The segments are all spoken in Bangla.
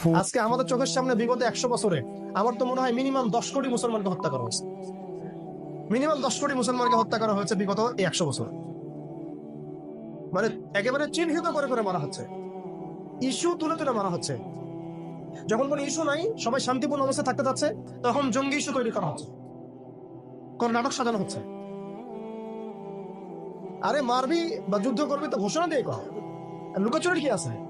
আজকে আমাদের চোখের সামনে বিগত একশো বছরে আমার তো মনে হয় মিনিমাম দশ কোটি মুসলমানকে হত্যা করা হয়েছে। মিনিমাম দশ কোটি মুসলমানকে হত্যা করা হয়েছে বিগত এই একশো বছর। মানে একেবারে চিহ্নিত করে করে মারা হচ্ছে। ইস্যু তুলে তুলে মারা হচ্ছে। যখন কোনো ইস্যু নাই, সবাই শান্তিপূর্ণ অবস্থায় থাকতে যাচ্ছে তখন জঙ্গি ইস্যু তৈরি করা হচ্ছে। কোন নাটক সাজানো হচ্ছে। আরে মারবি বা যুদ্ধ করবি তো ঘোষণা দিয়ে কর। আর লুকোচুরি কি আছে?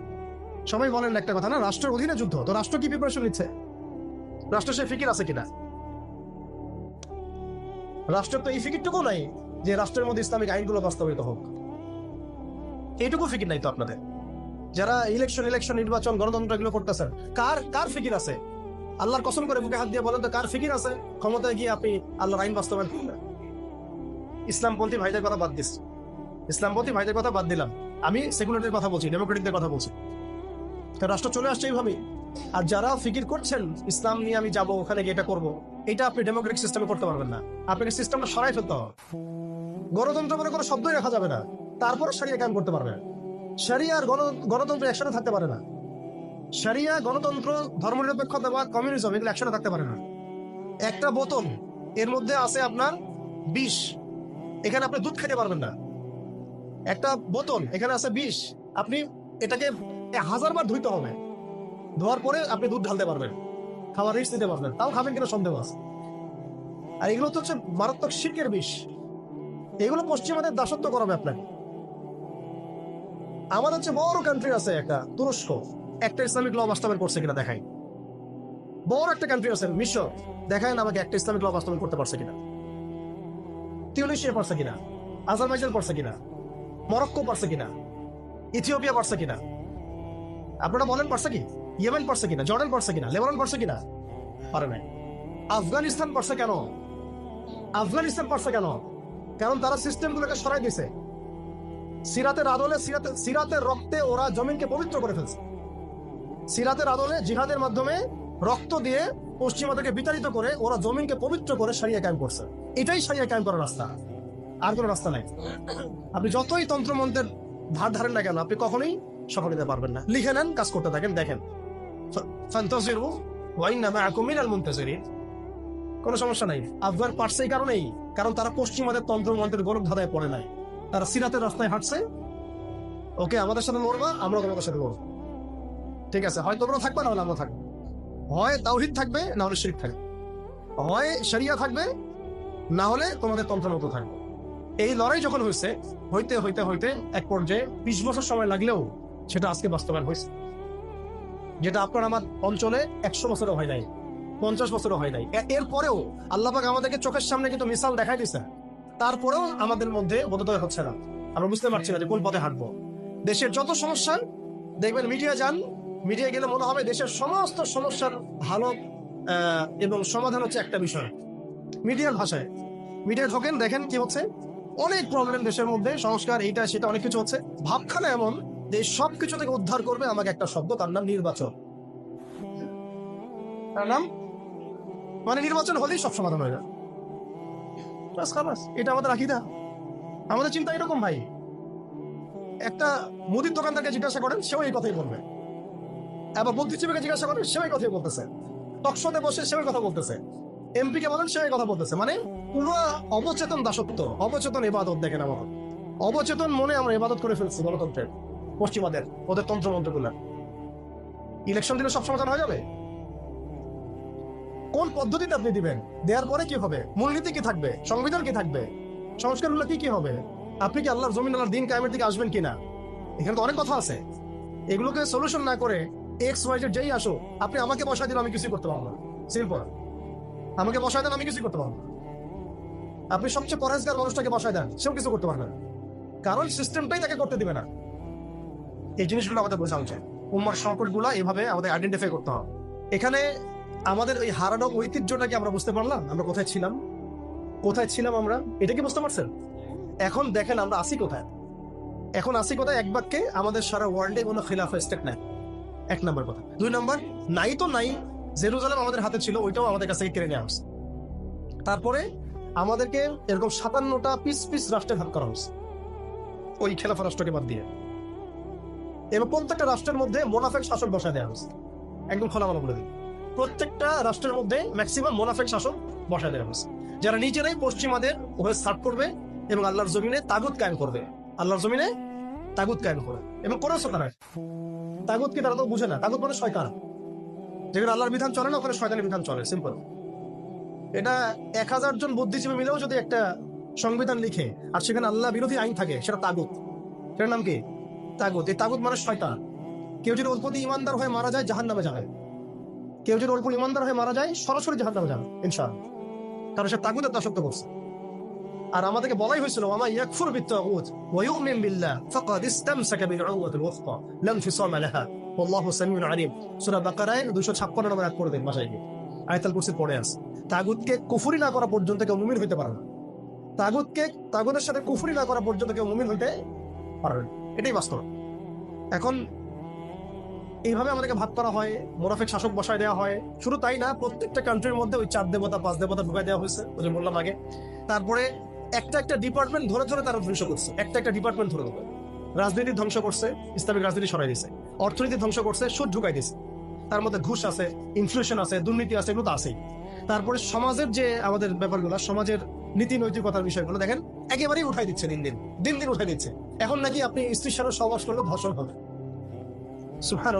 সবাই বলেন একটা কথা, না? রাষ্ট্রের অধীনে যুদ্ধ, তো রাষ্ট্র কি প্রিপারেশন নিচ্ছে? রাষ্ট্র সে ফিকির আছে কিনা? রাষ্ট্রের তো এই ফিকিরটুকু নাই যে রাষ্ট্রের মধ্যে ইসলামিক আইনগুলো বাস্তবায়িত হোক। এইটুকু ফিকির নাই তো আপনাদের? যারা ইলেকশন ইলেকশন নির্বাচন, গণতন্ত্র এগুলো করতেছেন, কার কার ফিকির আছে? আল্লাহর কসম করে বুকে হাত দিয়ে বলেন তো, কার ফিকির আছে? ক্ষমতায় গিয়ে আপনি আল্লাহর আইন বাস্তবায়ন করবেন ইসলামপন্থী ভাইদের কথা বাদ দিস। ইসলামপন্থী ভাইদের কথা বাদ দিলাম। আমি সেকুলারদের কথা বলছি, ডেমোক্রেটিকদের কথা বলছি। রাষ্ট্র চলে আসছে এইভাবেই। আর যারা ফিকির করছেন, ইসলাম নিয়ে আমি যাব, ওখানে গিয়ে এটা করব। এটা আপনি ডেমোক্রেটিক সিস্টেমে করতে পারবেন না। আপনাকে সিস্টেমটা সরাই ফেলতে হবে। গণতন্ত্র বলে কোনো শব্দই রাখা যাবে না। তারপরে সারিয়া কায়েম করতে পারবে। সারিয়া আর গণ- গণতন্ত্র একসাথে থাকতে পারে না। সারিয়া গণতন্ত্র ধর্মনিরপেক্ষতা বা কমিউনিজম এগুলো একসাথে থাকতে পারে না। একটা বোতল, এর মধ্যে আছে আপনার বিষ। এখানে আপনি দুধ খেতে পারবেন না। একটা বোতল, এখানে আছে বিষ। আপনি এটাকে হাজার বার ধুইতে হবে। ধোয়ার পরে আপনি দুধ ঢালতে পারবেন। খাবার রিস্ক দিতে পারবেন। তাও খাবেন কিনা সন্দেহ আছে। আর এগুলো তো হচ্ছে মারাত্মক শিল্পের বিষ। এগুলো পশ্চিমাদের দাসত্ব করাবে আপনাকে। আমাদের হচ্ছে বড় কান্ট্রি আছে একটা, তুরস্ক। একটা ইসলামিক ল বাস্তবায়ন করছে কিনা দেখাই। বড় একটা কান্ট্রি আছে, মিশর। দেখায় আমাকে একটা ইসলামিক ল বাস্তবায়ন করতে পারছে কিনা। টিউনিশিয়া পারছে কিনা। আজারবাইজান পারছে কিনা। মরক্কো পারছে কিনা। ইথিওপিয়া পারছে কিনা। আপনারা বলেন পারছে কি? ইয়েমেন পারছে কিনা? জর্ডান পারছে কিনা? লেবানন পারছে কিনা? পারে নাই আফগানিস্তান পারছে কেন? আফগানিস্তান পারছে কেন? কারণ তারা সিস্টেমগুলোকে সরাই দিছে সিরাতের আদলে সিরাতে, সিরাতের রক্তে ওরা জমিনকে পবিত্র করে ফেলছে। সিরাতের আদলে জিহাদের মাধ্যমে রক্ত দিয়ে পশ্চিমাদেরকে বিতাড়িত করে ওরা জমিনকে পবিত্র করে সারিয়া কায়েম করছে। এটাই সারিয়া কায়েম করার রাস্তা। আর কোনো রাস্তা নাই। আপনি যতই তন্ত্রমন্ত্রের ধার ধারেন না কেন, আপনি কখনোই সফল হতে পারবেন না। লিখে নেন, কাজ করতে থাকেন, দেখেন। কোনো সমস্যা নাই। আফগান পারছে কারণেই, কারণ তারা পশ্চিমাদের তন্ত্রমন্ত্রের গরম ধাঁধায় পড়ে নাই। তারা সিরাতের রাস্তায় হাঁটছে। ওকে, আমাদের সাথে লড়বা, আমরা তোমাদের সাথে লড়বো। ঠিক আছে, হয় তোমরা থাকবে না হলে আমরা থাকব। হয় তাওহিদ থাকবে না হলে শিরিক থাকবে। হয় শরিয়া থাকবে না হলে তোমাদের তন্ত্র মতো থাকবে। এই লড়াই যখন হয়েছে হইতে হইতে হইতে এক পর্যায়ে বিশ বছর সময় লাগলেও সেটা আজকে বাস্তবায়ন হয়েছে। যেটা আপনার আমার অঞ্চলে একশো বছরও হয় নাই, পঞ্চাশ বছরও হয় নাই। এরপরেও আল্লাপাক আমাদেরকে চোখের সামনে কিন্তু মিসাল দেখাই দিছে। তারপরেও আমাদের মধ্যে বোধোদয় হচ্ছে না। আমরা বুঝতে পারছি না যে কোন পথে হাঁটবো। দেশের যত সমস্যা, দেখবেন মিডিয়া যান, মিডিয়া গেলে মনে হবে দেশের সমস্ত সমস্যার ভালো এবং সমাধান হচ্ছে একটা বিষয়। মিডিয়ার ভাষায়। মিডিয়া ঢোকেন, দেখেন কি হচ্ছে। অনেক প্রবলেম দেশের মধ্যে, সংস্কার, এইটা, সেটা, অনেক কিছু হচ্ছে। ভাবখানা এমন যে সব কিছু থেকে উদ্ধার করবে আমাকে একটা শব্দ, তার নাম নির্বাচন। তার নাম? মানে নির্বাচন হলেই সব সমাধান হয়ে খালাস, এটা আমাদের আকিদা। আমাদের চিন্তা এরকম ভাই। একটা মুদির দোকানদারকে জিজ্ঞাসা করেন, সেও এই কথাই বলবে। আবার বুদ্ধিজীবীকে জিজ্ঞাসা করেন, সেও এই কথাই বলতেছে। টকশোতে বসে সেও কথা বলতেছে। এমপি কে বলেন, সেও কথা বলতেছে। মানে পুরো অবচেতন দাসত্ব, অবচেতন ইবাদত দেখেন আমার। অবচেতন মনে আমরা ইবাদত করে ফেলছি গণতন্ত্রের। পশ্চিমাদের, ওদের তন্ত্র তন্ত্রমন্ত্রগুলা। ইলেকশন দিলে সব সমাধান হয়ে যাবে? কোন পদ্ধতিতে আপনি দিবেন? দেওয়ার পরে কি হবে? মূলনীতি কি থাকবে? সংবিধান কি থাকবে? সংস্কারগুলো কি কি হবে? আপনি কি আল্লাহর জমিন, আল্লাহর দিন কায়েমের দিকে আসবেন কিনা? এখানে তো অনেক কথা আছে। এগুলোকে সলিউশন না করে এক্স ওয়াই যেই আসো আপনি আমাকে বসায় দিলে আমি কিছুই করতে পারব না। সিম্পল আমাকে বসায় দেন, আমি কিছুই করতে পারব না। আপনি সবচেয়ে পরেজগার মানুষটাকে বসায় দেন, সেও কিছু করতে পারবে না। কারণ সিস্টেমটাই তাকে করতে দিবে না। এই জিনিসগুলো আমাদের বোঝা উচিত। উম্মার সংকটগুলো এভাবে আমাদের আইডেন্টিফাই করতে হবে। এখানে আমাদের ওই হারানো ঐতিহ্যটাকে আমরা বুঝতে পারলাম, আমরা কোথায় ছিলাম? কোথায় ছিলাম আমরা? এটা কি বুঝতে পারছেন? এখন দেখেন আমরা আসি কোথায়। এখন আসি কোথায়? এক বাক্যে আমাদের সারা ওয়ার্ল্ডে কোনো খিলাফা স্টেট নাই। এক নম্বর কথা। দুই নম্বর, নাই তো নাই, জেরুজালেম আমাদের হাতে ছিল, ওইটাও আমাদের কাছ থেকে কেড়ে নেওয়া হচ্ছে তারপরে আমাদেরকে এরকম সাতান্নটা পিস পিস রাষ্ট্রে ভাগ করা হয়েছে। ওই খেলাফা রাষ্ট্রকে বাদ দিয়ে। এবং প্রত্যেকটা রাষ্ট্রের মধ্যে মোনাফেক শাসক বসায় দেওয়া হয়েছে। একদম খোলামেলা বলে দিই। প্রত্যেকটা রাষ্ট্রের মধ্যে ম্যাক্সিমাম মোনাফেক শাসক বসায় দেওয়া হয়েছে। যারা নিজেরাই পশ্চিমাদের হয়ে সার্ভ করবে এবং আল্লাহর জমিনে তাগুত কায়েম করবে, আল্লাহর জমিনে তাগুত কায়েম করবে এবং করেছে তারা তাগুত কি তারা তো বুঝে না? তাগুত মানে শয়তান। যেখানে আল্লাহর বিধান চলে না, ওখানে শয়তানের বিধান চলে। সিম্পল এটা এক হাজার জন বুদ্ধিজীবী মিলেও যদি একটা সংবিধান লিখে, আর সেখানে আল্লাহ বিরোধী আইন থাকে, সেটা তাগুত। সেটার নাম কি? তাগুত, এই তাগুত মানে শয়তান। কেউ যদি ওর ইমানদার হয়ে মারা যায় জাহান নামে যাবে। কেউ যদি প্রতি ইমানদার হয়ে মারা যায়, সরাসরি জাহান নামে যাবে, ইনশাআল্লাহ। কারণ সে তাগুতের দাসত্ব করছে। আর আমাদেরকে বলাই হয়েছিল আমা ইয়াকফুর বিত্তাগুত ওয়া ইউমিন বিল্লাহ, ফাকাদ ইসতামসাকা বিল উরওয়াতিল ওয়াসকা লাম ফিসাম লাহা। ওয়াল্লাহু সামিউন আলিম। সূরা বাকারায় 256 নম্বর আয়াত পড়ে দেন বাসায় আয়াতুল কুরসি পড়ে আছে তাগুতকে কুফরি না করা পর্যন্ত কেউ মুমিন হইতে পারে না। তাগুতকে, তাগুতের সাথে কুফরি না করা পর্যন্ত কেউ মুমিন হইতে পারবে না। এটাই বাস্তব। এখন এইভাবে আমাদেরকে ভাগ করা হয়, মোনাফেক শাসক বসায় দেওয়া হয়। শুধু তাই না, প্রত্যেকটা কান্ট্রির মধ্যে ওই চার দেবতা, পাঁচ দেবতা ঢুকাই দেওয়া হয়েছে, ওই যে বললাম আগে। তারপরে একটা একটা ডিপার্টমেন্ট ধরে ধরে তারা ধ্বংস করছে। একটা একটা ডিপার্টমেন্ট ধরে ধরে। রাজনীতি ধ্বংস করছে, ইসলামিক রাজনীতি সরাই দিছে। অর্থনীতি ধ্বংস করছে, সুদ ঢুকাই দিছে। তার মধ্যে ঘুষ আছে ইনফ্লেশন আছে, দুর্নীতি আছে, এগুলো তো আছেই। তারপরে সমাজের যে আমাদের ব্যাপারগুলো, সমাজের নীতি নৈতিকতার বিষয়গুলো, দেখেন, একেবারেই উঠাই দিচ্ছে দিন দিন। দিন দিন উঠাই দিচ্ছে। এখন নাকি আপনি স্ত্রীর সাথে সহবাস করলে ধর্ষণ হবে? সুহান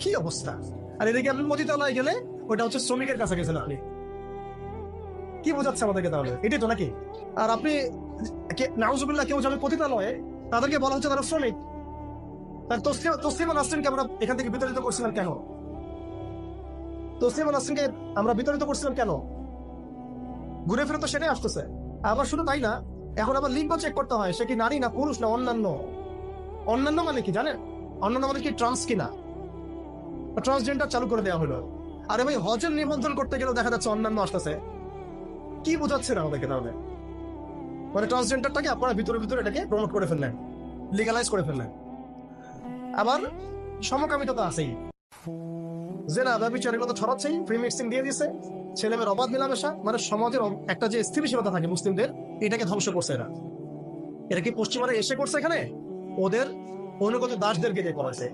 কি অবস্থা? আর এদিকে আপনি মতিতলায় গেলে ওটা হচ্ছে শ্রমিকের কাছে গেছেন আপনি। কি বোঝাচ্ছে আমাদেরকে তাহলে? এটাই তো নাকি? আর আপনি নাউজুবিল্লাহ, কেউ যাবে পতিতালয়ে তাদেরকে বলা হচ্ছে তারা শ্রমিক। তার তসলিমা নাসরিনকে আমরা এখান থেকে বিতাড়িত করছিলাম কেন? তসলিমা নাসরিনকে আমরা বিতাড়িত করছিলাম কেন? ঘুরে ফিরে তো সেটাই আসতেছে। আবার শুধু তাই না এখন আবার লিঙ্গ চেক করতে হয়, সে কি নারী না পুরুষ না অন্যান্য? অন্যান্য মানে কি জানেন? অন্যান্য মানে কি ট্রান্স কিনা? ট্রান্সজেন্ডার চালু করে দেওয়া হলো। আরে ভাই, হজের নিবন্ধন করতে গেলেও দেখা যাচ্ছে অন্যান্য আসতেছে। কি বোঝাচ্ছে না আমাদেরকে তাহলে? মানে ট্রান্সজেন্ডারটাকে আপনারা ভিতরে ভিতরে এটাকে প্রমোট করে ফেললেন লিগালাইজ করে ফেললেন। আবার সমকামিতা তো আছেই। যে না ব্যবচার এগুলো তো ছড়াচ্ছেই প্রি মিক্সিং দিয়ে দিছে ছেলে মেয়ের অবাধ মেলামেশা মানে সমাজের একটা যে স্থিতিশীলতা থাকে মুসলিমদের এটাকে ধ্বংস করছে এরা। এরা কি পশ্চিমারা এসে করছে এখানে? ওদের অনুগত দাসদেরকে দিয়ে করেছে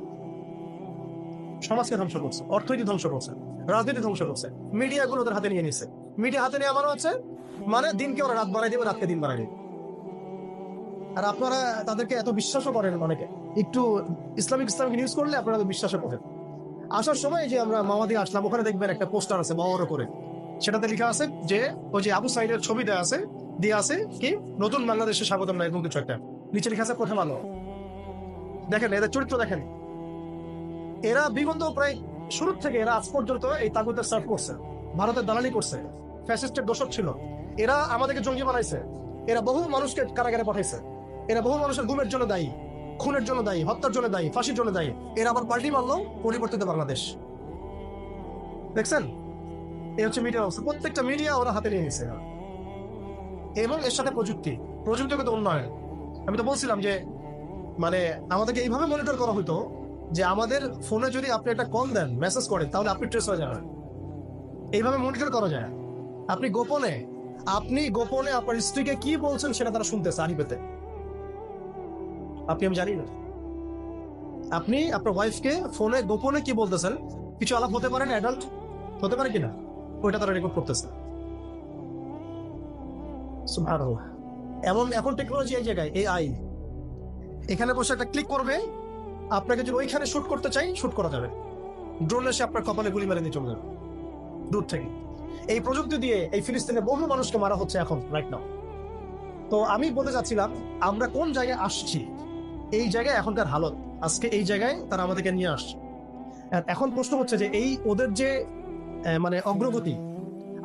সমাজকে ধ্বংস করছে, অর্থনীতি ধ্বংস করছে, রাজনীতি ধ্বংস করছে মিডিয়া গুলো ওদের হাতে নিয়ে নিচ্ছে মিডিয়া হাতে নেওয়া মানে হচ্ছে মানে দিনকে ওরা রাত বানাই দেবে, রাতকে দিন বানাই দেবে। আর আপনারা তাদেরকে এত বিশ্বাসও করেন অনেকে। একটু ইসলামিক ইসলামিক নিউজ করলে আপনারা বিশ্বাসও করেন। আসার সময় যে আমরা মামাদি আসলাম, ওখানে দেখবেন একটা পোস্টার আছে বড় করে। সেটাতে লেখা আছে যে, ওই যে আবু সাইডের ছবি দেওয়া আছে দিয়ে আছে কি? নতুন বাংলাদেশে স্বাগতম নিচে আছে প্রথম আলো দেখেন, এদের চরিত্র দেখেন। এরা বিগত প্রায় শুরু থেকে এরা আজ পর্যন্ত এই সার্ভ করছে, ভারতের দালালি করছে, ফ্যাসিস্টের ছিল। এরা আমাদেরকে জঙ্গি বানাইছে। এরা বহু মানুষকে কারাগারে পাঠাইছে। এরা বহু মানুষের গুমের জন্য দায়ী, খুনের জন্য দায়ী, হত্যার জন্য দায়ী, ফাঁসির জন্য দায়ী। এরা আবার পাল্টি মারলো পরিবর্তিত বাংলাদেশ। দেখছেন? এই হচ্ছে মিডিয়ার অবস্থা। প্রত্যেকটা মিডিয়া ওরা হাতে নিয়ে নিছে। এবং এর সাথে প্রযুক্তি। প্রযুক্তিগত উন্নয়ন। আমি তো বলছিলাম যে মানে আমাদেরকে এইভাবে মনিটর করা হতো যে আমাদের ফোনে যদি আপনি একটা কল দেন মেসেজ করেন তাহলে আপনি ট্রেস হয়ে যাবেন। এইভাবে মনিটর করা যায়। আপনি গোপনে আপনি গোপনে আপনার স্ত্রীকে কি বলছেন সেটা তারা শুনতেছে আড়ি পেতে আপনি আমি জানি না। আপনি আপনার ওয়াইফকে ফোনে গোপনে কি বলতেছেন? কিছু আলাপ হতে পারে না অ্যাডাল্ট হতে পারে কিনা? ওইটা তারা রেকর্ড করতেছে। এমন এখন টেকনোলজি এই জায়গায় এই আই এখানে বসে একটা ক্লিক করবে, আপনাকে যদি ওইখানে শুট করতে চাই শুট করা যাবে। ড্রোন এসে আপনার কপালে গুলি মেরে দিয়ে চলে যাবে। দূর থেকে। এই প্রযুক্তি দিয়ে এই ফিলিস্তিনে বহু মানুষকে মারা হচ্ছে এখন রাইট নাও তো আমি বলতে চাচ্ছিলাম, আমরা কোন জায়গায় আসছি? এই জায়গায় এখনকার হালত। আজকে এই জায়গায় তারা আমাদেরকে নিয়ে আসছে। এখন প্রশ্ন হচ্ছে যে এই ওদের যে মানে অগ্রগতি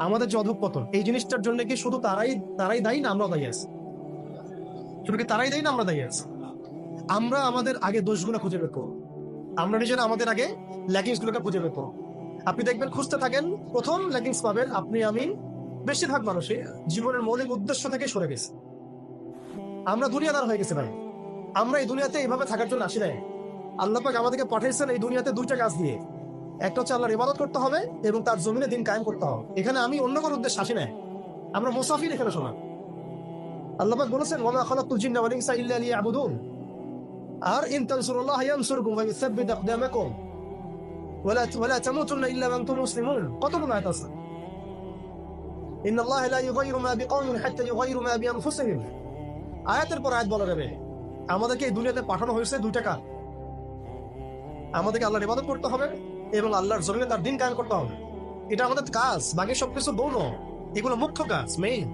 আমাদের যে অধঃপতন, এই জিনিসটার জন্য কি শুধু তারাই তারাই দায়ী না আমরাও দায়ী আছি? শুধু কি তারাই দায়ী না আমরা দায়ী আছি? আমরা আমাদের আগে দোষগুলো খুঁজে বের করব। আমরা নিজেরা আমাদের আগে ল্যাকিংস গুলোকে খুঁজে বের করব। আপনি দেখবেন খুঁজতে থাকেন, প্রথম ল্যাকিংস পাবেন আপনি, আমি বেশিরভাগ মানুষই জীবনের মৌলিক উদ্দেশ্য থেকে সরে গেছে। আমরা দুনিয়াদার হয়ে গেছে ভাই। আমরা এই দুনিয়াতে এইভাবে থাকার জন্য আসি নাই। আল্লাহ পাক আমাদেরকে পাঠিয়েছেন এই দুনিয়াতে দুইটা কাজ দিয়ে। একটা হচ্ছে আল্লাহর ইবাদত করতে হবে এবং তার জমিনে দিন কায়েম করতে হবে। এখানে আমি অন্য কোনো উদ্দেশ্য আসি নাই। আমরা মুসাফির এখানে শোনা। আল্লাহ বলেছেন আর আল্লাহ আয়াতের পর বলা আমাদেরকে এই দুনিয়াতে পাঠানো হয়েছে দুইটা কাজ। আমাদেরকে আল্লাহর ইবাদত করতে হবে এবং আল্লাহর জমিনে তার দিন কায়েম করতে হবে। এটা আমাদের কাজ, বাকি সবকিছু বৌন এগুলো মুখ্য কাজ মেইন